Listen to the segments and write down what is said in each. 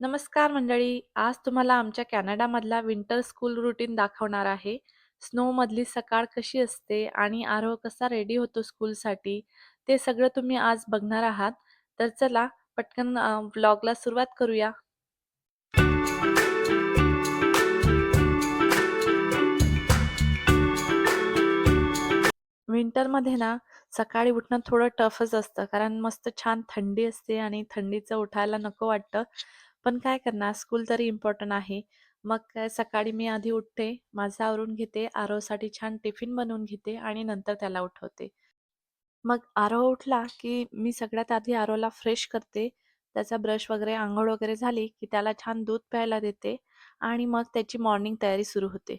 नमस्कार मंडळी. आज तुम्हाला आमच्या कॅनडामधला विंटर स्कूल रुटीन दाखवणार आहे. स्नोमधली सकाळ कशी असते आणि आरोह कसा रेडी होतो स्कूलसाठी, ते सगळं तुम्ही आज बघणार आहात. तर चला पटकन ब्लॉगला सुरुवात करूया. विंटरमध्ये ना सकाळी उठणं थोडं टफच असतं, कारण मस्त छान थंडी असते आणि थंडीचं उठायला नको वाटतं. पण काय करणार स्कूल तरी इम्पॉर्टंट आहे. मग काय सकाळी मी आधी उठते, माझं आवरून घेते, आरोसाठी छान टिफिन बनवून घेते आणि नंतर त्याला उठवते. मग आरो उठला, की मी सगळ्यात आधी आरोला फ्रेश करते. त्याचा ब्रश वगैरे, आंघोळ वगैरे झाली, की त्याला छान दूध प्यायला देते आणि मग त्याची मॉर्निंग तयारी सुरू होते.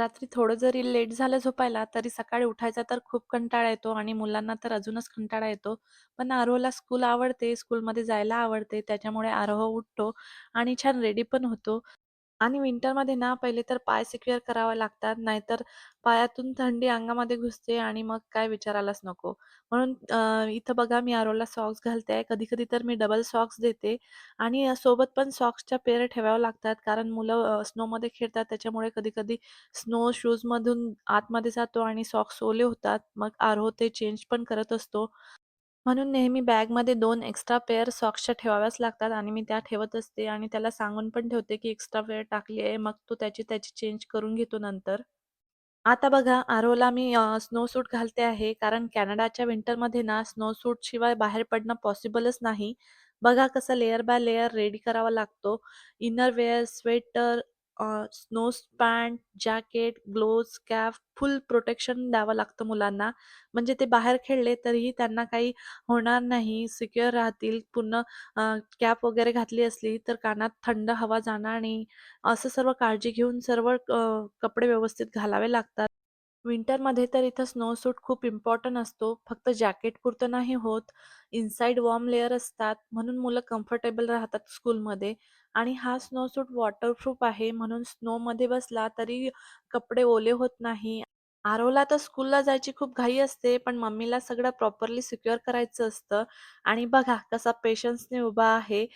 रात्री थोडं जरी लेट झालं झोपायला, तरी सकाळी उठायचा तर खूप कंटाळा येतो आणि मुलांना तर अजूनच कंटाळा येतो. पण आरोहला स्कूल आवडते, स्कूलमध्ये जायला आवडते, त्याच्यामुळे आरोह उठतो आणि छान रेडी पण होतो. आणि विंटरमध्ये ना पहिले तर पाय सिक्युअर करावे लागतात, नाहीतर पायातून थंडी अंगामध्ये घुसते आणि मग काय विचारायलाच नको. म्हणून अ, इथं बघा मी आरोला सॉक्स घालते आहे. कधी-कधी तर मी डबल सॉक्स देते आणि अ, सोबत पण सॉक्सच्या पेअर ठेवाव्या लागतात, कारण मुलं अ, स्नोमध्ये खेळतात त्याच्यामुळे कधी-कधी स्नो शूजमधून आतमध्ये जातो आणि सॉक्स ओले होतात. मग आरो ते चेंज पण करत असतो. म्हणून नेहमी बॅगमध्ये 2 एक्स्ट्रा पेअर सॉक्सच्या ठेवाव्याच लागतात आणि मी त्या ठेवत असते आणि त्याला सांगून पण ठेवते, की एक्स्ट्रा पेअर टाकली आहे. मग तो त्याची त्याची चेंज करून घेतो नंतर. आता बघा आरोला मी स्नो सूट घालते आहे कारण कॅनडाच्या विंटरमध्ये ना स्नो सूट शिवाय बाहेर पडणं पॉसिबलच नाही. बघा कसं लेयर बाय लेयर रेडी करावा लागतो. Inner wear, sweater, snow pant, jacket, gloves cap, full protection द्यावं लागतं मुलांना. म्हणजे ते बाहेर खेळले तरीही त्यांना काही होणार नाही, सिक्युअर राहतील. पूर्ण कॅप वगैरे घातली असली तर कानात थंड हवा जाणार नाही. असं सर्व काळजी घेऊन सर्व कपडे व्यवस्थित घालावे लागतात. विंटरमध्ये तर इथं स्नो सूट खूप इम्पॉर्टंट असतो. फक्त जॅकेट पुरतं नाही होत. इनसाईड वॉर्म लेयर असतात, म्हणून मुलं कम्फर्टेबल राहतात स्कूलमध्ये. आणि हा स्नो सूट वॉटरप्रूफ आहे, म्हणून स्नोमध्ये बसला तरी कपडे ओले होत नाही. आरवला तर स्कूलला जायची खूप घाई असते, पण मम्मीला सगळं प्रॉपरली सिक्युअर करायचं असतं. आणि बघा कसा पेशन्सने उभा आहे.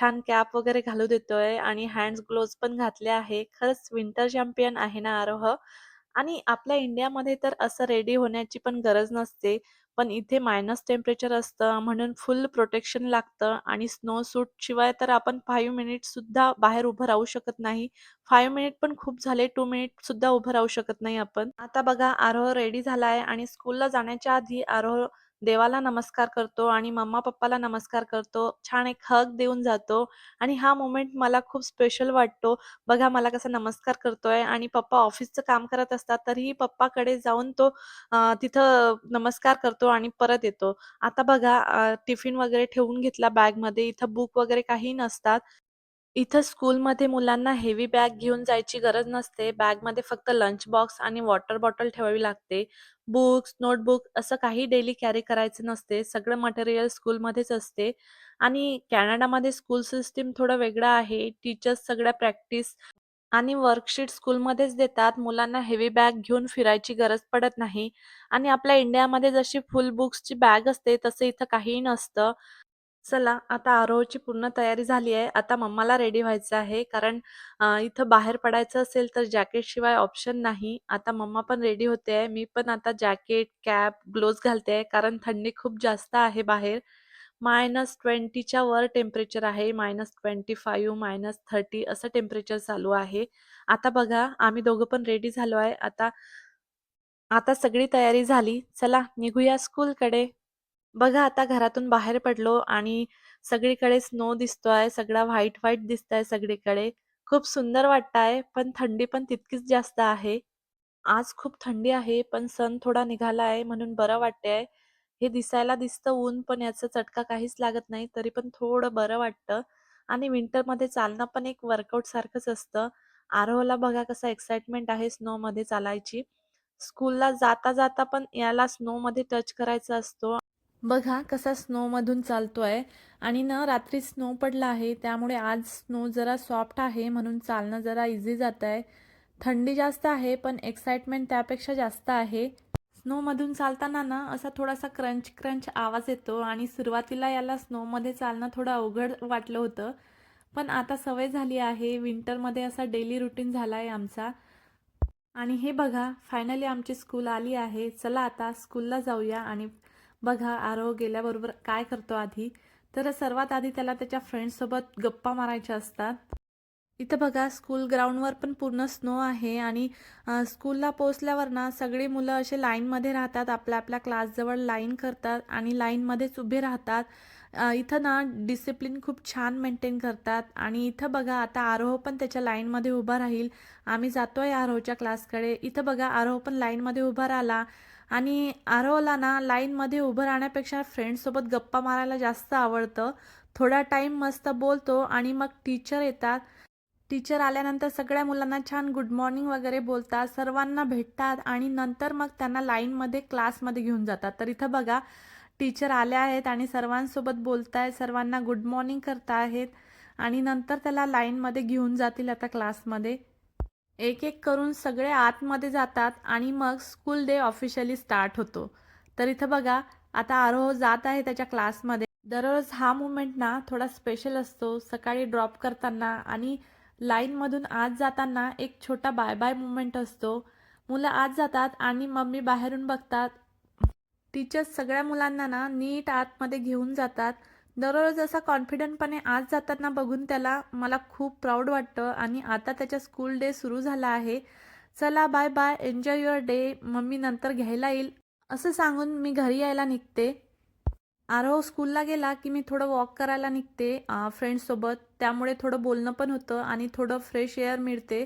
छान कॅप वगैरे घालू देतोय आणि हँड्स ग्लोव्ज पण घातले आहे. खरंच विंटर चॅम्पियन आहे ना आरोह. आणि आपल्या इंडियामध्ये तर असं रेडी होण्याची पण गरज नसते. पण इथे मायनस टेम्परेचर असतं म्हणून फुल प्रोटेक्शन लागतं आणि स्नो सूट शिवाय तर आपण फाईव्ह मिनिट सुद्धा बाहेर उभं राहू शकत नाही. फाईव्ह मिनिट पण खूप झाले, टू मिनिट सुद्धा उभं राहू शकत नाही आपण. आता बघा आरोह रेडी झालाय आणि स्कूलला जाण्याच्या आधी आरोह देवाला नमस्कार करतो आणि मम्मा-पप्पाला नमस्कार करतो. छान एक हग देऊन जातो आणि हा मोमेंट मला खूप स्पेशल वाटतो. बघा मला कसा नमस्कार करतोय आणि पप्पा ऑफिसचं काम करत असतात, तरीही पप्पाकडे जाऊन तो तिथं नमस्कार करतो आणि परत येतो. आता बघा टिफिन वगैरे ठेवून घेतला बॅगमध्ये. इथं बुक वगैरे काही नसतात. इथं स्कूलमध्ये मुलांना हेवी बॅग घेऊन जायची गरज नसते. बॅगमध्ये फक्त लंच बॉक्स आणि वॉटर बॉटल ठेवावी लागते. बुक्स, नोटबुक असं काही डेली कॅरी करायचं नसते. सगळं मटेरियल स्कूलमध्येच असते आणि कॅनडामध्ये स्कूल सिस्टीम थोडं वेगळं आहे. टीचर्स सगळ्या प्रॅक्टिस आणि वर्कशीट स्कूलमध्येच देतात. मुलांना हेवी बॅग घेऊन फिरायची गरज पडत नाही आणि आपल्या इंडियामध्ये जशी फुल बुक्सची बॅग असते, तसं इथं काहीही नसतं. चला, आता आरोची पूर्ण तयारी झाली आहे. आता मम्माला रेडी व्हायचं आहे. कारण इथं बाहेर पडायचं असेल तर जॅकेटशिवाय ऑप्शन नाही. आता मम्मा पण रेडी होते आहे. मी पण आता जॅकेट, कॅप, ग्लोव्हज घालते आहे. कारण थंडी खूप जास्त आहे बाहेर. -20च्या वर टेम्परेचर आहे. -25, -30 असं टेम्परेचर चालू आहे. आता बघा, आम्ही दोघं पण रेडी झालो आहे. आता आता सगळी तयारी झाली. चला निघूया स्कूलकडे. बघा आता घरातून बाहेर पडलो आणि सगळीकडे स्नो दिसतोय, सगळा व्हाईट व्हाईट दिसतंय सगळीकडे. खूप सुंदर वाटतंय, पण थंडी पण तितकीच जास्त आहे. आज खूप थंडी आहे, पण सण थोडा निघाला आहे म्हणून बरं वाटतंय. हे दिसायला दिसतं ऊन, पण याचा चटका काहीच लागत नाही, तरी पण थोडं बरं वाटतं. आणि विंटरमध्ये चालणं पण एक वर्कआउट सारखंच असतं. आरोहला बघा कसं एक्साइटमेंट आहे स्नो मध्ये चालायची. स्कूलला जाता जाता पण याला स्नो मध्ये टच करायचा असतो. बघा कसा स्नोमधून चालतो आहे आणि ना रात्री स्नो पडला आहे त्यामुळे आज स्नो जरा सॉफ्ट आहे म्हणून चालणं जरा इझी जात आहे थंडी जास्त आहे पण एक्साइटमेंट त्यापेक्षा जास्त आहे. स्नोमधून चालताना ना असा थोडासा क्रंच क्रंच आवाज येतो आणि सुरुवातीला याला स्नोमध्ये चालणं थोडं अवघड वाटलं होतं. पण आता सवय झाली आहे विंटरमध्ये असा डेली रुटीन झाला आहे आमचा. आणि हे बघा फायनली आमची स्कूल आली आहे. चला आता स्कूलला जाऊया आणि बघा आरव गेल्याबरोबर काय करतो आधी? तर सर्वात आधी त्याला त्याच्या फ्रेंड्ससोबत गप्पा मारायच्या असतात. इथं बघा स्कूल ग्राउंडवर पण पूर्ण स्नो आहे आणि स्कूलला पोचल्यावर ना सगळी मुलं असे लाईनमध्ये राहतात आपल्या आपल्या क्लासजवळ लाईन करतात आणि लाईनमध्येच उभे राहतात. इथं ना डिसिप्लिन खूप छान मेंटेन करतात आणि इथं बघा आता आरोह पण त्याच्या लाईनमध्ये उभा राहील. आम्ही जातो आहे आरोहच्या क्लासकडे इथं बघा आरोह पण लाईनमध्ये उभा राहिला. आणि आरवला ना लाईनमध्ये उभं राहण्यापेक्षा फ्रेंड्ससोबत गप्पा मारायला जास्त आवडतं. थोडा टाईम मस्त बोलतो आणि मग टीचर येतात. टीचर आल्यानंतर सगळ्या मुलांना छान गुड मॉर्निंग वगैरे बोलतात. सर्वांना भेटतात आणि नंतर मग त्यांना लाईनमध्ये क्लासमध्ये घेऊन जातात. तर इथं बघा टीचर आल्या आहेत आणि सर्वांसोबत बोलत आहेत सर्वांना गुड मॉर्निंग करत आहेत आणि नंतर त्याला लाईनमध्ये घेऊन जातील आता क्लासमध्ये. एक एक करून सगळे आतमध्ये जातात आणि मग स्कूल डे ऑफिशियली स्टार्ट होतो. तर इथं बघा आता आरोह जात आहे त्याच्या क्लासमध्ये दररोज हा मुमेंट ना थोडा स्पेशल असतो. सकाळी ड्रॉप करताना आणि लाईनमधून आत जाताना एक छोटा बाय बाय मुमेंट असतो. मुलं आत जातात आणि मम्मी बाहेरून बघतात. टीचर्स सगळ्या मुलांना ना नीट आतमध्ये घेऊन जातात. दररोज असा कॉन्फिडंटपणे आज जाताना बघून त्याला मला खूप प्राऊड वाटतं आणि आता त्याच्या स्कूल डे सुरू झाला आहे. चला bye bye enjoy your day mummy नंतर घ्यायला येईल असं सांगून मी घरी यायला निघते. आरोह स्कूलला गेला की मी थोडं वॉक करायला निघते फ्रेंड्ससोबत त्यामुळे थोडं बोलणं पण होतं आणि थोडं फ्रेश एअर मिळते.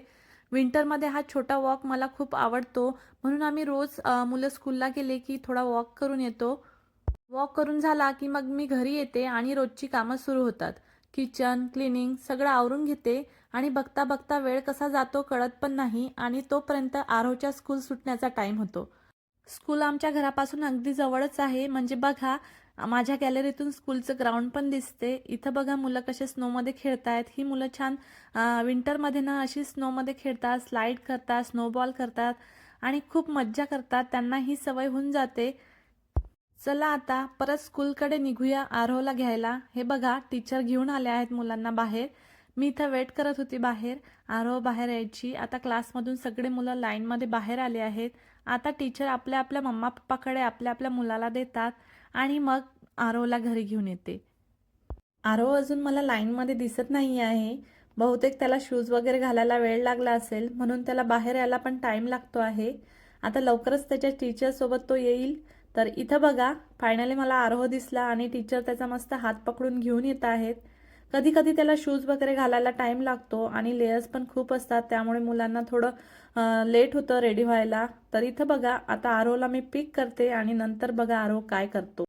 विंटरमध्ये हा छोटा वॉक मला खूप आवडतो. म्हणून आम्ही रोज मुलं स्कूलला गेले की थोडा वॉक करून येतो. वॉक करून झाला की मग मी घरी येते आणि रोजची कामं सुरू होतात. किचन क्लिनिंग सगळं आवरून घेते आणि बघता बघता वेळ कसा जातो कळत पण नाही आणि तोपर्यंत आरोच्या स्कूल सुटण्याचा टाईम होतो. स्कूल आमच्या घरापासून अगदी जवळच आहे. म्हणजे बघा माझ्या गॅलरीतून स्कूलचं ग्राउंड पण दिसते. इथं बघा मुलं कसे स्नोमध्ये खेळतायत. ही मुलं छान विंटरमध्ये ना अशी स्नोमध्ये खेळतात स्लाईड करतात स्नोबॉल करतात आणि खूप मज्जा करतात. त्यांना ही सवय होऊन जाते. चला आता परत स्कूलकडे निघूया आरोला घ्यायला. हे बघा टीचर घेऊन आले आहेत मुलांना बाहेर. मी इथं वेट करत होती बाहेर. आरो बाहेर यायची. आता क्लासमधून सगळे मुलं लाईनमध्ये बाहेर आले आहेत. आता टीचर आपल्या आपल्या मम्मा पप्पाकडे आपल्या आपल्या मुलाला देतात आणि मग आरोला घरी घेऊन येते. आरो अजून मला लाईनमध्ये दिसत नाही आहे. बहुतेक त्याला शूज वगैरे घालायला वेळ लागला असेल म्हणून त्याला बाहेर यायला पण टाईम लागतो आहे. आता लवकरच त्याच्या टीचरसोबत तो येईल. तर इथं बघा फायनली मला आरोह दिसला आणि टीचर त्याचा मस्त हात पकडून घेऊन येत आहेत. कधी कधी त्याला शूज वगैरे घालायला टाईम लागतो आणि लेयर्स पण खूप असतात त्यामुळे मुलांना थोडं लेट होतं रेडी व्हायला. तर इथं बघा आता आरोला मी पिक करते आणि नंतर बघा आरोह काय करतो.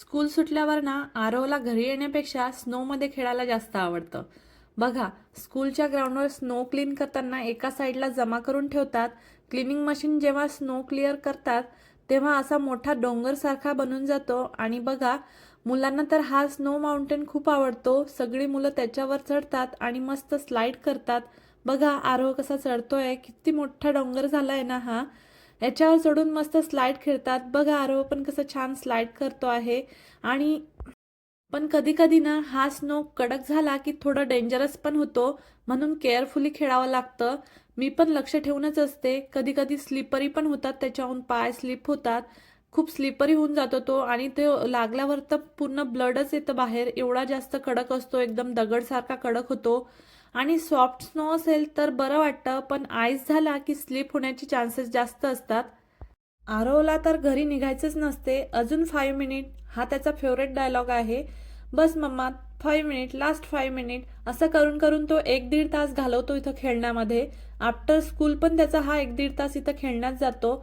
स्कूल सुटल्यावर ना आरोला घरी येण्यापेक्षा स्नोमध्ये खेळायला जास्त आवडतं. बघा स्कूलच्या ग्राउंडवर स्नो क्लीन करताना एका साईडला जमा करून ठेवतात. क्लिनिंग मशीन जेव्हा स्नो क्लिअर करतात तेव्हा असा मोठा डोंगरसारखा बनून जातो. आणि बघा मुलांना तर हा स्नो माउंटेन खूप आवडतो. सगळी मुलं त्याच्यावर चढतात आणि मस्त स्लाईड करतात. बघा आरोह कसा चढतोय किती मोठा डोंगर झाला आहे ना हा. याच्यावर चढून मस्त स्लाईड खेळतात. बघा आरोह पण कसं छान स्लाईड करतो आहे. आणि पण कधी कधी ना हा स्नो कडक झाला की थोडं डेंजरस पण होतो. म्हणून केअरफुली खेळावं लागतं. मी पण लक्ष ठेवूनच असते. कधी कधी स्लिपरी पण होतात. त्याच्याहून पाय स्लिप होतात. खूप स्लिपरी होऊन जातो तो आणि ते लागल्यावर तर पूर्ण ब्लडच येतं बाहेर. एवढा जास्त कडक असतो. एकदम दगडसारखा कडक होतो. आणि सॉफ्ट स्नो असेल तर बरं वाटतं. पण आईस झाला की स्लिप होण्याचे चान्सेस जास्त असतात. आरोला तर घरी निघायचंच नसते. अजून फाईव्ह मिनिट हा त्याचा फेवरेट डायलॉग आहे. बस mamma five minute last five minute असं करून करून तो एक दीड तास घालवतो इथं खेळण्यामध्ये. आफ्टर स्कूल पण त्याचा हा एक दीड तास इथं खेळण्यात जातो.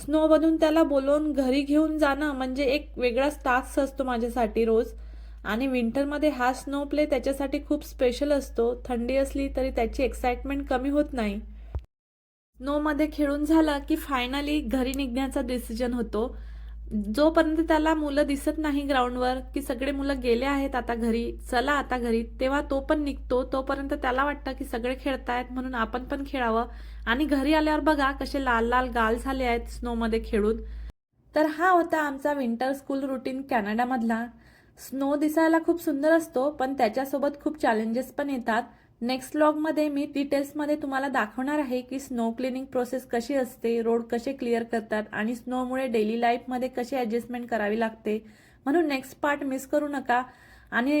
स्नोमधून त्याला बोलवून घरी घेऊन जाणं म्हणजे एक वेगळाच टास्क असतो माझ्यासाठी रोज. आणि विंटरमध्ये हा स्नो प्ले त्याच्यासाठी खूप स्पेशल असतो. थंडी असली तरी त्याची एक्साइटमेंट कमी होत नाही. स्नोमध्ये खेळून झाला की फायनली घरी निघण्याचा डिसिजन होतो. जोपर्यंत त्याला मुलं दिसत नाही ग्राउंडवर की सगळे मुलं गेले आहेत आता घरी चला आता घरी तेव्हा तो पण निघतो. तोपर्यंत त्याला वाटतं की सगळे खेळतायत म्हणून आपण पण खेळावं. आणि घरी आल्यावर बघा कसे लाल लाल गाल झाले आहेत स्नोमध्ये खेळून. तर हा होता आमचा विंटर स्कूल रुटीन कॅनडामधला. स्नो दिसायला खूप सुंदर असतो पण त्याच्यासोबत खूप चॅलेंजेस पण येतात. नेक्स्ट लॉगमध्ये मी डिटेल्समध्ये तुम्हाला दाखवणार आहे की स्नो क्लिनिंग प्रोसेस कशी असते रोड कसे क्लिअर करतात आणि स्नोमुळे डेली लाईफमध्ये कशी ॲडजस्टमेंट करावी लागते. म्हणून नेक्स्ट पार्ट मिस करू नका. आणि